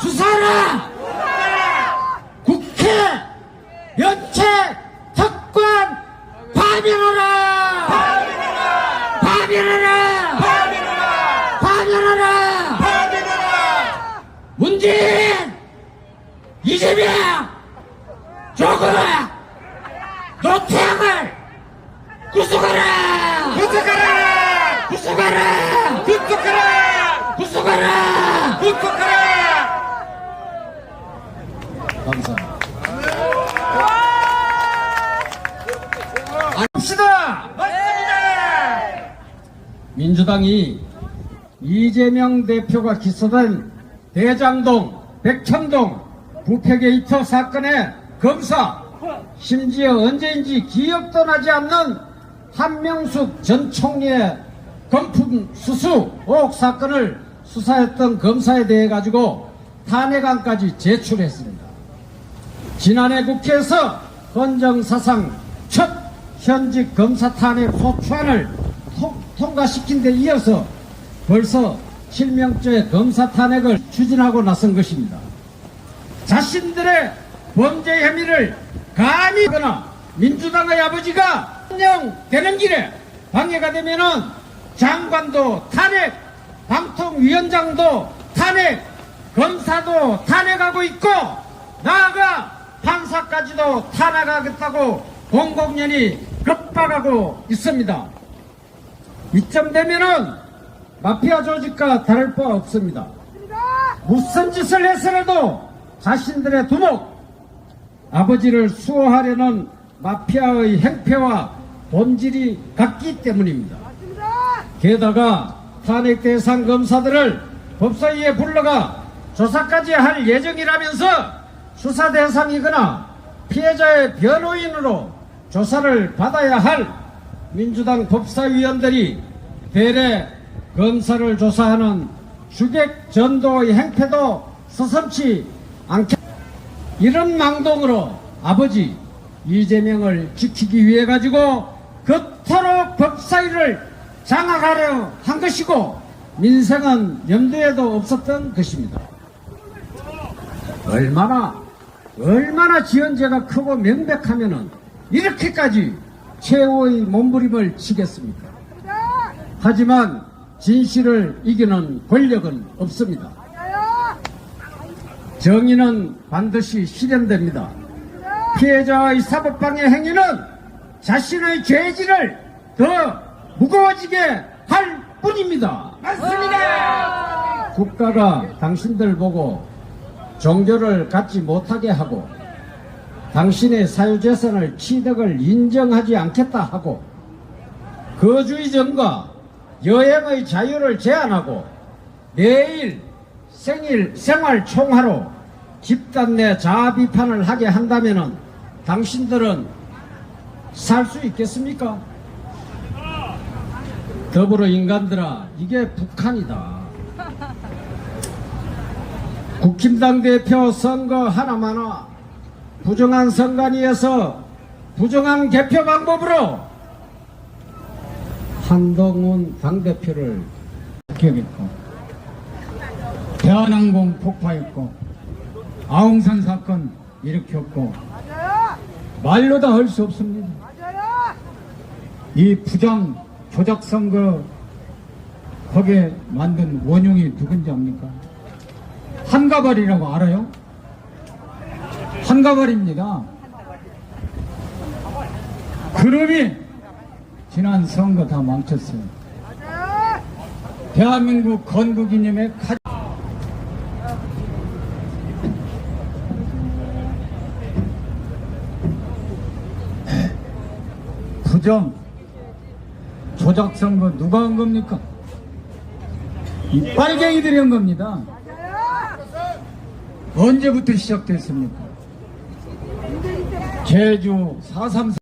수사라 국회 연체 특권 파면하라 파면하라 파면하라 문재인 이재명 조국아 노태양을 구속하라! 구속하라 구속하라! 구속하라 구속하라! 감사합니다 합시다! 맞습니다! 민주당이 이재명 대표가 기소된 대장동, 백천동 부패게이트 사건의 검사, 심지어 언제인지 기억도 나지 않는 한명숙 전 총리의 금품 수수 의혹 사건을 수사했던 검사에 대해 가지고 탄핵안까지 제출했습니다. 지난해 국회에서 헌정사상 첫 현직 검사 탄핵 소추안을 통- 통과시킨 데 이어서 벌써 7명째 검사 탄핵을 추진하고 나선 것입니다. 자신들의 범죄 혐의를 감히 하거나 민주당의 아버지가 한명되는 길에 방해가 되면은 장관도 탄핵, 방통위원장도 탄핵, 검사도 탄핵하고 있고 나아가 판사까지도 탄핵하겠다고 공공연히 급박하고 있습니다. 이쯤 되면은 마피아 조직과 다를 바 없습니다. 무슨 짓을 해서라도 자신들의 두목, 아버지를 수호하려는 마피아의 행패와 본질이 같기 때문입니다. 게다가 탄핵 대상 검사들을 법사위에 불러가 조사까지 할 예정이라면서 수사 대상이거나 피해자의 변호인으로 조사를 받아야 할 민주당 법사위원들이 대래 검사를 조사하는 주객 전도의 행태도 서슴치 않게 이런 망동으로 아버지 이재명을 지키기 위해 가지고 그토록 법사위를 장악하려 한 것이고 민생은 염두에도 없었던 것입니다. 얼마나 얼마나 지연제가 크고 명백하면은 이렇게까지 최후의 몸부림을 치겠습니까? 하지만 진실을 이기는 권력은 없습니다. 정의는 반드시 실현됩니다. 피해자의 사법방해 행위는 자신의 죄질을 더 무거워지게 할 뿐입니다. 맞습니다! 국가가 당신들 보고 종교를 갖지 못하게 하고 당신의 사유재산을 취득을 인정하지 않겠다 하고 거주의정과 여행의 자유를 제한하고 매일 생일 생활 총화로 집단 내 자아 비판을 하게 한다면은 당신들은 살 수 있겠습니까? 더불어 인간들아 이게 북한이다. 국힘당 대표 선거 하나마나 부정한 선관위에서 부정한 개표 방법으로 한동훈 당대표를 기억했고 대한항공 폭파했고 아웅산 사건 일으켰고 말로 다 할 수 없습니다. 이 부정 조작 선거 거기에 만든 원흉이 누군지 압니까? 한가발이라고 알아요? 한가발입니다. 그룹이 지난 선거 다 망쳤어요. 대한민국 건국이념의 가 부정 조작 선거 누가 한 겁니까? 이 빨갱이들이 한 겁니다. 언제부터 시작됐습니까? 제주 4.3